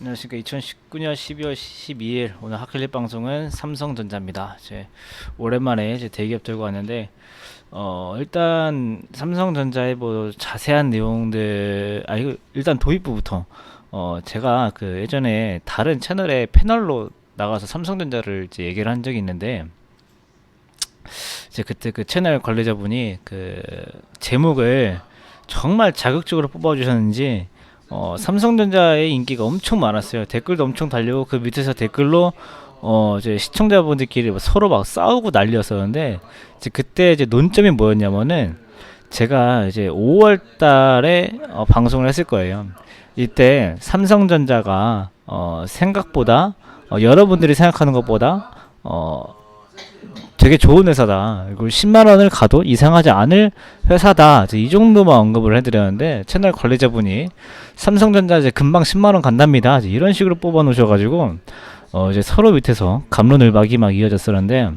안녕하십니까 2019년 12월 12일 오늘 하클립 방송은 삼성전자입니다. 이제 오랜만에 이제 대기업 들고 왔는데 어 일단 삼성전자의 뭐 자세한 내용들 아 이거 일단 도입부부터 어 제가 그 예전에 다른 채널의 패널로 나가서 삼성전자를 이제 얘기를 한 적이 있는데 이제 그때 그 채널 관리자분이 그 제목을 정말 자극적으로 뽑아주셨는지 어, 삼성전자의 인기가 엄청 많았어요. 댓글도 엄청 달리고 그 밑에서 댓글로 어, 이제 시청자분들끼리 뭐 서로 막 싸우고 난리였었는데 이제 그때 이제 논점이 뭐였냐면은 제가 이제 5월 달에 어, 방송을 했을 거예요. 이때 삼성전자가 어, 생각보다 어, 여러분들이 생각하는 것보다 어, 되게 좋은 회사다. 그리고 10만 원을 가도 이상하지 않을 회사다. 이 정도만 언급을 해드렸는데 채널 관리자분이 삼성전자 이제 금방 10만 원 간답니다. 이제 이런 식으로 뽑아 놓으셔가지고 어 이제 서로 밑에서 감론을박이 막 이어졌었는데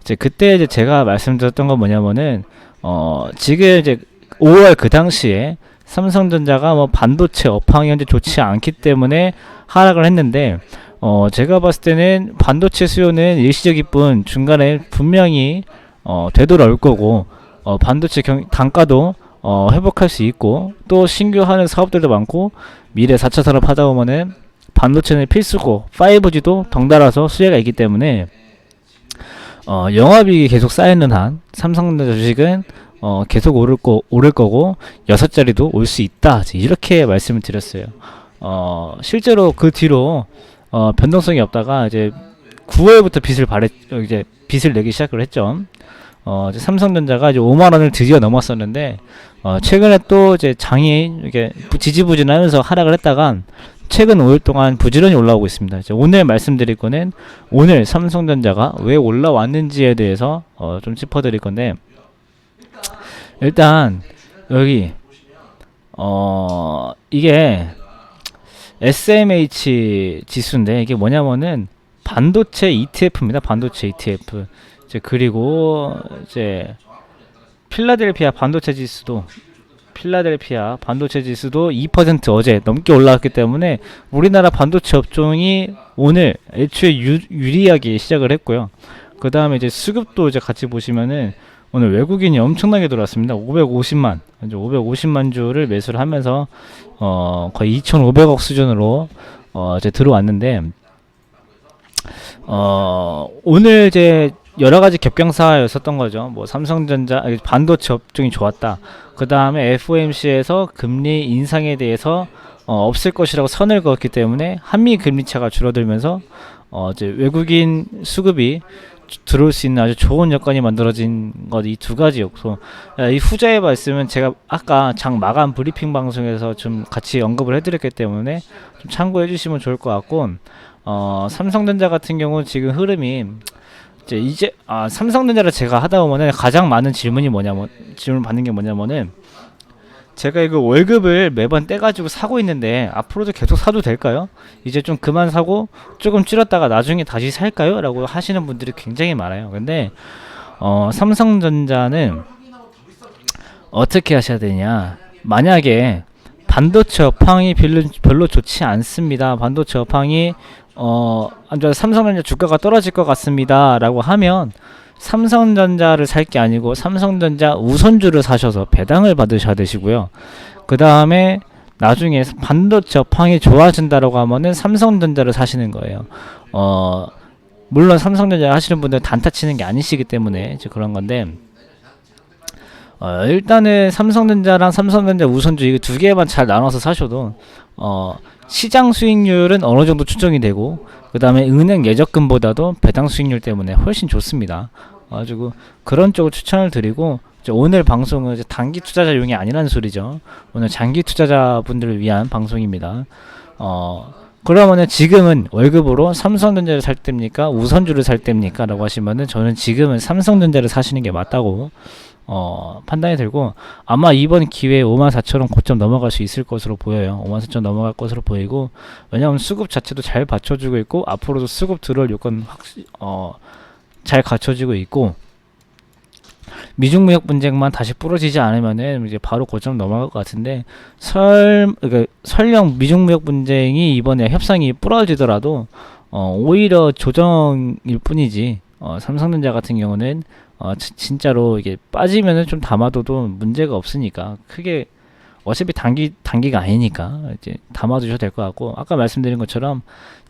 이제 그때 이제 제가 말씀드렸던 건 뭐냐면은 어 지금 이제 5월 그 당시에 삼성전자가 뭐 반도체 업황이 현재 좋지 않기 때문에 하락을 했는데 어 제가 봤을 때는 반도체 수요는 일시적일 뿐 중간에 분명히 어 되돌아올 거고 어 반도체 경, 단가도 어 회복할 수 있고 또 신규 하는 사업들도 많고 미래 4차 산업 하다 보면은 반도체는 필수고 5G도 덩달아서 수혜가 있기 때문에 어 영업이익이 계속 쌓이는 한 삼성전자 주식은 어 계속 오를 거 오를 거고 여섯 자리도 올 수 있다 이렇게 말씀을 드렸어요. 어 실제로 그 뒤로 어, 변동성이 없다가 이제 9월부터 빚을 발했 어, 이제 빚을 내기 시작을 했죠. 어, 이제 삼성전자가 이제 5만 원을 드디어 넘었었는데 어, 최근에 또 이제 장이 이게 부- 지지부진하면서 하락을 했다가 최근 5일 동안 부지런히 올라오고 있습니다. 이제 오늘 말씀드릴 거는 오늘 삼성전자가 왜 올라왔는지에 대해서 어, 좀 짚어드릴 건데 일단 여기 어 이게 SMH 지수인데 이게 뭐냐면은 반도체 ETF입니다. 반도체 ETF. 이제 그리고 이제 필라델피아 반도체 지수도 필라델피아 반도체 지수도 2% 어제 넘게 올라왔기 때문에 우리나라 반도체 업종이 오늘 애초에 유, 유리하게 시작을 했고요. 그 다음에 이제 수급도 이제 같이 보시면은 오늘 외국인이 엄청나게 들어왔습니다. 550만, 이제 550만 주를 매수를 하면서 어, 거의 2,500억 수준으로 어, 이제 들어왔는데 어, 오늘 이제 여러 가지 겹경사였었던 거죠. 뭐 삼성전자 반도체 업종이 좋았다. 그 다음에 FOMC에서 금리 인상에 대해서 어, 없을 것이라고 선을 그었기 때문에 한미 금리 차가 줄어들면서 어, 이제 외국인 수급이 주- 들어올 수 있는 아주 좋은 여건이 만들어진 것 이 두 가지 요소. 아, 이 후자의 말씀은 제가 아까 장 마감 브리핑 방송에서 좀 같이 언급을 해드렸기 때문에 좀 참고해 주시면 좋을 것 같고 어, 삼성전자 같은 경우 지금 흐름이 이제 이제 아 삼성전자를 제가 하다 보면은 가장 많은 질문이 뭐냐면 질문 받는 게 뭐냐면은 제가 이거 월급을 매번 떼가지고 사고 있는데 앞으로도 계속 사도 될까요? 이제 좀 그만 사고 조금 줄였다가 나중에 다시 살까요? 라고 하시는 분들이 굉장히 많아요. 근데 어, 삼성전자는 어떻게 하셔야 되냐? 만약에 반도체 업황이 별로, 별로 좋지 않습니다. 반도체 업황이 어, 삼성전자 주가가 떨어질 것 같습니다 라고 하면 삼성전자를 살 게 아니고 삼성전자 우선주를 사셔서 배당을 받으셔야 되시고요. 그 다음에 나중에 반도체 업황이 좋아진다라고 하면은 삼성전자를 사시는 거예요. 어, 물론 삼성전자 하시는 분들 단타 치는 게 아니시기 때문에 그런 건데 어, 일단은 삼성전자랑 삼성전자 우선주 이거 두 개만 잘 나눠서 사셔도 어, 시장 수익률은 어느 정도 추정이 되고 그 다음에 은행 예적금보다도 배당 수익률 때문에 훨씬 좋습니다. 가지고 그런 쪽을 추천을 드리고 오늘 방송은 이제 단기 투자자용이 아니라는 소리죠. 오늘 장기 투자자분들을 위한 방송입니다. 어 그러면은 지금은 월급으로 삼성전자를 살 때입니까? 우선주를 살 때입니까? 라고 하시면은 저는 지금은 삼성전자를 사시는 게 맞다고 어, 판단이 들고 아마 이번 기회에 54,000원 고점 넘어갈 수 있을 것으로 보여요. 54,000원 넘어갈 것으로 보이고 왜냐하면 수급 자체도 잘 받쳐주고 있고 앞으로도 수급 들어올 요건 확실 어, 잘 갖춰지고 있고 미중 무역 분쟁만 다시 부러지지 않으면은 이제 바로 고점 넘어갈 것 같은데 설 그러니까 설령 미중 무역 분쟁이 이번에 협상이 부러지더라도 어 오히려 조정일 뿐이지 어 삼성전자 같은 경우는 어 지- 진짜로 이게 빠지면은 좀 담아둬도 문제가 없으니까 크게 어차피 단기 단기가 아니니까 이제 담아두셔도 될 것 같고 아까 말씀드린 것처럼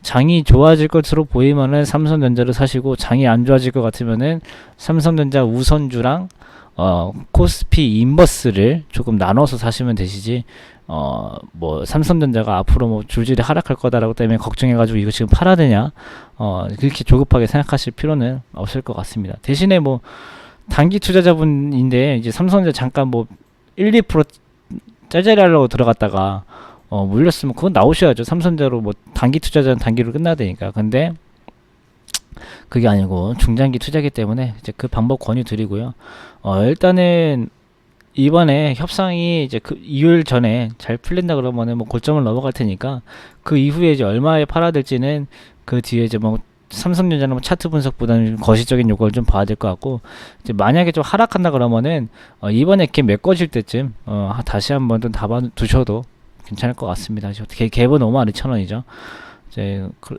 장이 좋아질 것으로 보이면은 삼성전자를 사시고 장이 안 좋아질 것 같으면은 삼성전자 우선주랑 어 코스피 인버스를 조금 나눠서 사시면 되시지 어 뭐 삼성전자가 앞으로 뭐 줄줄이 하락할 거다라고 때문에 걱정해가지고 이거 지금 팔아야 되냐? 어 그렇게 조급하게 생각하실 필요는 없을 것 같습니다. 대신에 뭐 단기 투자자분인데 이제 삼성전자 잠깐 뭐 1, 2% 짜잘이 하려고 들어갔다가 어 물렸으면 그건 나오셔야죠. 삼성전자로 뭐 단기 투자자는 단기로 끝나야 되니까. 근데 그게 아니고 중장기 투자기 때문에 이제 그 방법 권유 드리고요. 어, 일단은 이번에 협상이 이제 그 2일 전에 잘 풀린다 그러면은 뭐 고점을 넘어갈 테니까 그 이후에 이제 얼마에 팔아야 될지는 그 뒤에 이제 뭐 삼성전자는 뭐 차트 분석보다는 거시적인 요걸 좀 봐야 될 것 같고 이제 만약에 좀 하락한다 그러면은 어, 이번에 이렇게 메꿔질 때쯤 어, 하- 다시 한번 좀 담아 두셔도 괜찮을 것 같습니다. 개, 갭은 5만 2천 원이죠. 이제 그,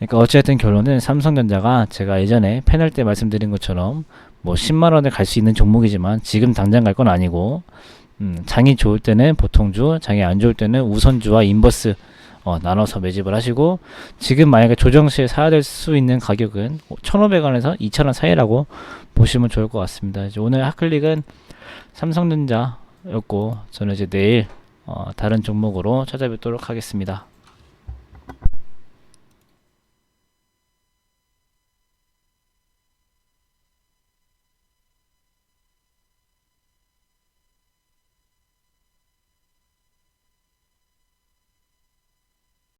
그러니까 어쨌든 결론은 삼성전자가 제가 예전에 패널 때 말씀드린 것처럼 뭐 10만 원에 갈 수 있는 종목이지만 지금 당장 갈 건 아니고 음, 장이 좋을 때는 보통주, 장이 안 좋을 때는 우선주와 인버스 어, 나눠서 매집을 하시고 지금 만약에 조정 시에 사야 될 수 있는 가격은 1,500원에서 2,000원 사이라고 보시면 좋을 것 같습니다. 이제 오늘 하클릭은 삼성전자였고 저는 이제 내일 어, 다른 종목으로 찾아뵙도록 하겠습니다.